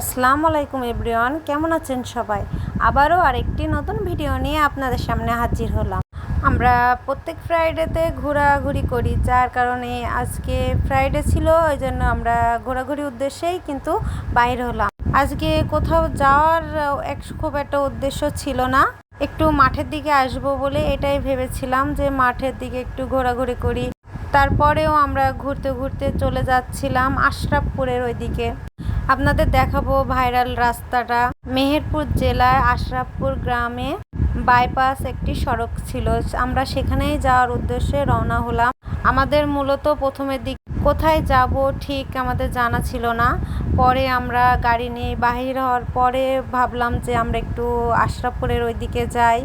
আসসালামু আলাইকুম এভরিওয়ান, কেমন আছেন সবাই? আবারও আরেকটি নতুন ভিডিও নিয়ে আপনাদের সামনে হাজির হলাম। আমরা প্রত্যেক ফ্রাইডেতে ঘোরাঘুরি করি, যার কারণে আজকে ফ্রাইডে ছিল, ওই জন্য আমরা ঘোরাঘুরি উদ্দেশ্যেই কিন্তু বাইর হলাম। আজকে কোথাও যাওয়ার এক খুব একটা উদ্দেশ্য ছিল না। একটু মাঠের দিকে আসব বলে এটাই ভেবেছিলাম যে মাঠের দিকে একটু ঘোরাঘুরি করি। তারপরেও আমরা ঘুরতে ঘুরতে চলে যাচ্ছিলাম আশরাফপুরের ওইদিকে। আপনাদের দেখাবো ভাইরাল রাস্তাটা। মেহেরপুর জেলার আশরাফপুর গ্রামে বাইপাস একটি সড়ক ছিল। আমরা সেখানেই যাওয়ার উদ্দেশ্যে রওনা হলাম। আমাদের মূলত প্রথমের দিক, কোথায় যাব ঠিক আমাদের জানা ছিল না। পরে আমরা গাড়ি নিয়ে বাহির হওয়ার পরে ভাবলাম যে আমরা একটু আশরাফপুরের ওই দিকে যাই।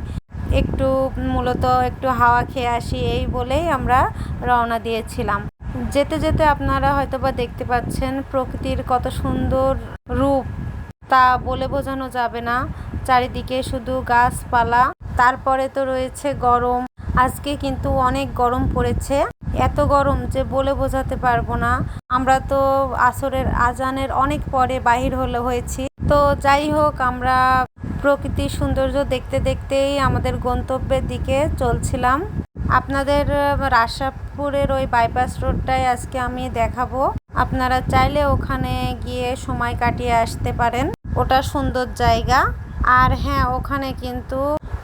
একটু মূলত একটু হাওয়া খেয়ে আসি এই বলেই আমরা রওনা দিয়েছিলাম। যেতে যেতে আপনারা হয়তোবা দেখতে পাচ্ছেন প্রকৃতির কত সুন্দর রূপ। তা বলে বোঝানো যাবে না। চারিদিকে শুধু গাছপালা। তারপরে তো রয়েছে গরম। আজকে কিন্তু অনেক গরম পড়েছে। এত গরম যে বলে বোঝাতে পারব না। আমরা তো আসরের আজানের অনেক পরে বাহির হলে হয়েছি। তো যাই হোক, আমরা প্রকৃতির সৌন্দর্য দেখতে দেখতেই আমাদের গন্তব্যের দিকে চলছিলাম। আপনাদের রাশাপুরের ওই বাইপাস রোডটাই আজকে আমি দেখাবো। আপনারা চাইলে ওখানে গিয়ে সময় কাটিয়ে আসতে পারেন। ওটা সুন্দর জায়গা। আর হ্যাঁ ওখানে কিন্তু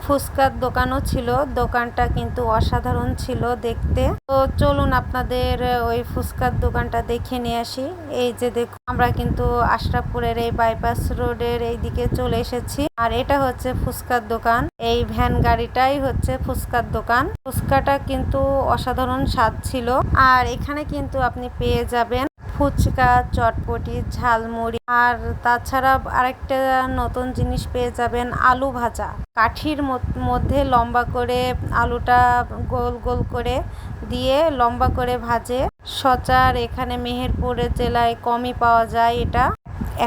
ফুচকার দোকানও ছিল, দোকানটা কিন্তু অসাধারণ ছিল দেখতে। তো চলুন আপনাদের ওই ফুচকার দোকানটা দেখে নিয়ে আসি। এই যে দেখুন, আমরা কিন্তু আশরাফপুরের এই বাইপাস রোডের এই দিকে চলে এসেছি। আর এটা হচ্ছে ফুচকার দোকান। এই ভ্যান গাড়িটাই হচ্ছে ফুচকার দোকান। ফুচকাটা কিন্তু অসাধারণ স্বাদ ছিল। আর এখানে কিন্তু আপনি পেয়ে যাবেন ফুচকা, চটপটি, ঝালমুড়ি আর তাছাড়া আরেকটা নতুন জিনিস পেয়ে যাবেন আলু ভাজা। কাঠির মধ্যে লম্বা করে আলুটা গোল গোল করে দিয়ে লম্বা করে ভাজে। সচার এখানে মেহেরপুরের জেলায় কমই পাওয়া যায় এটা।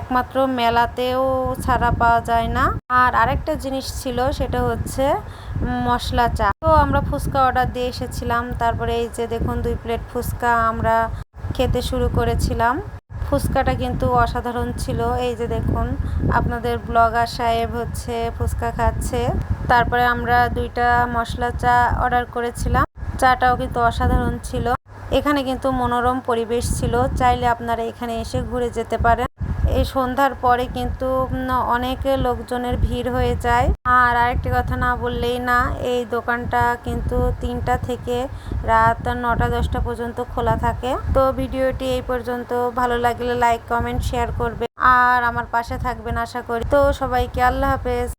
একমাত্র মেলাতেও ছাড়া পাওয়া যায় না। আর আরেকটা জিনিস ছিল, সেটা হচ্ছে মশলা চা। তো আমরা ফুচকা অর্ডার দিয়ে এসেছিলাম, তারপরে এই যে দেখুন দুই প্লেট ফুচকা, আমরা খেতে শুরু করেছিলাম। ফুচকাটা কিন্তু অসাধারণ ছিল। এই যে দেখুন, আপনাদের ব্লগার সাহেব হচ্ছে ফুচকা খাচ্ছে। তারপরে আমরা দুইটা মশলা চা অর্ডার করেছিলাম। চাটাও কিন্তু অসাধারণ ছিল। এখানে কিন্তু মনোরম পরিবেশ ছিল। চাইলে আপনারা এখানে এসে ঘুরে যেতে পারেন। এই সন্ধ্যার পরে কিন্তু অনেক লোকজনের ভিড় হয়ে যায়। আর আরেকটি কথা না বললেই না, এই দোকানটা কিন্তু তিনটা থেকে রাত নটা, দশটা পর্যন্ত খোলা থাকে। তো ভিডিওটি এই পর্যন্ত। ভালো লাগলে লাইক, কমেন্ট, শেয়ার করবে আর আমার পাশে থাকবেন আশা করি। তো সবাইকে আল্লাহ হাফেজ।